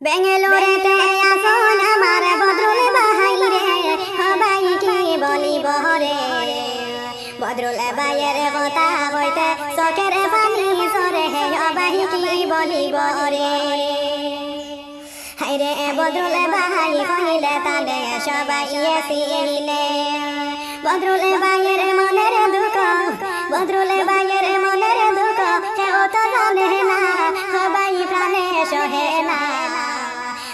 বেঙ্গালোরেতে আসন আমার বদরুল বাহাইরে সবাই কি বলিব রে বদরুল বাইয়ের কথা কইতে চকের পানি সরে সবাই কি বলিব রে হাইরে বদরুল বাহাই কহিলে তালে সবাই এসিলে। বদরুল বাইয়ের মনের দুঃখ। বদরুল বাইয়ের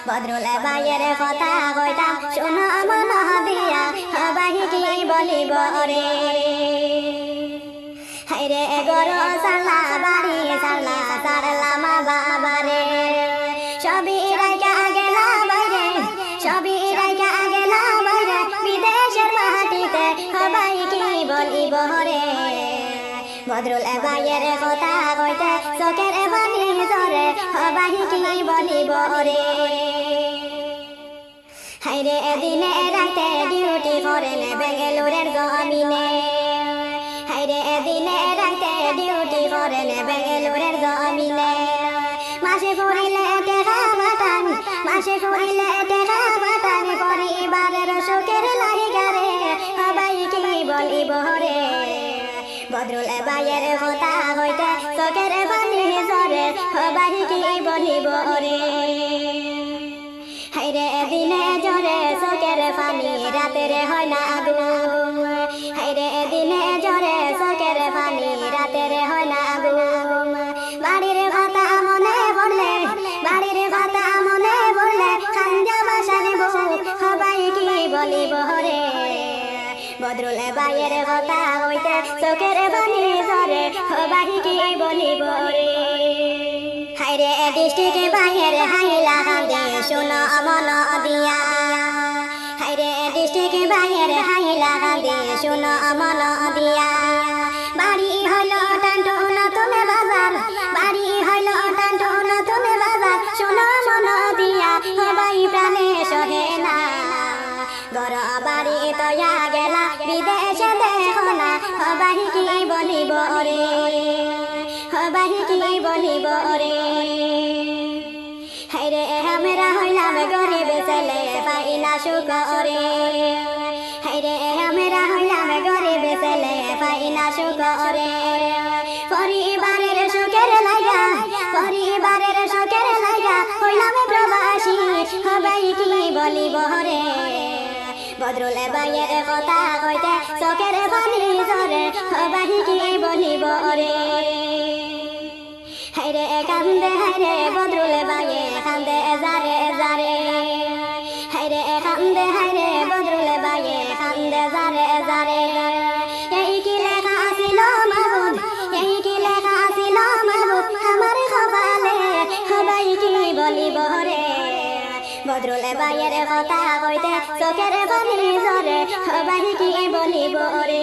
বদরুল বাইয়ের কথা কইতা শোনো মন দিয়া সবাই কি বলিব রে? হাইরে গর সালা, বাড়ি সালা সারলা মা বাবারে সবই রাইকা গেলা বাইরে, সবই রাইকা গেলা বাইরে, বিদেশের মাটিতে সবাই কি বলিব রে? বদরুল বাইয়ের কথা কইতে চোখের পানি জরে সবাই কি বলিব রে হাইরে দিনে রাতে ডিউটি করেন বেঙ্গালোরের জমিনে। হাইরে দিনে রাতে ডিউটি করেন বেঙ্গালোরের জমিনে। মাসে করিলে টেকা মাসে করিলে টেকা বাটান পরিবারের সুখের লাইগারে বদরুল বাইয়ের কথা হইতে চোখের পানি জরে সবাই কি বলিব রে হাইরে দিনে জরে চোখের পানি, রাতের হয় না ঘুম হাইরে দিনে জরে চোখের পানি, রাতের হয় না ঘুম বাড়ির কথা মনে পড়লে, বাড়ির কথা মনে পড়লে, খাঞ্জা বাসার বউ সবাই কি বলিব রে বদরুল বাইয়ের কথা হইতে চোখের পানি জরে সবাই কি বলিব রে? হাইরে ডিস্ট্রিক্ট বাইরে হাইলা কান্দে শোনো মন দিয়া হাইরে ডিস্ট্রিক্ট বাইরে হাইলা কান্দে শোনো মন দিয়া বাড়ি হইল টান্টো না তুমি বাজার বাড়ি হইল টান্টো তুমি বাজার শোনো মন দিয়া সবাই প্রাণে সহে না। গর বাড়ি তয়া গেলা বিদেশে দেখো না সবাই কি বলিব রে সবাই কি বলিব রে হাইরে আমরা হইলাম গরিব ছেলে পাই না সুখ রে হাইরে আমরা হইলাম গরিব ছেলে পাই না সুখ রে পরিবারের সুখের লাগা পরিবারের সুখের লাগা হইলাম প্রবাসী সবাই কি বলিব রে বদরুল বাইয়ের কথা কইতে চকের পানি জরে সবাই কি বনিব রে হাইরে কান্দে, হাইরে বদরুল বাইয়ে কান্দে এজারে এজারে হাইরে কান্দে, হাইরে বদরুল বাইয়ে কান্দে জারে জারে বদরুল বাইয়ের কথা কইতে চোখের পানি জরে সবাই কি বলিব রে?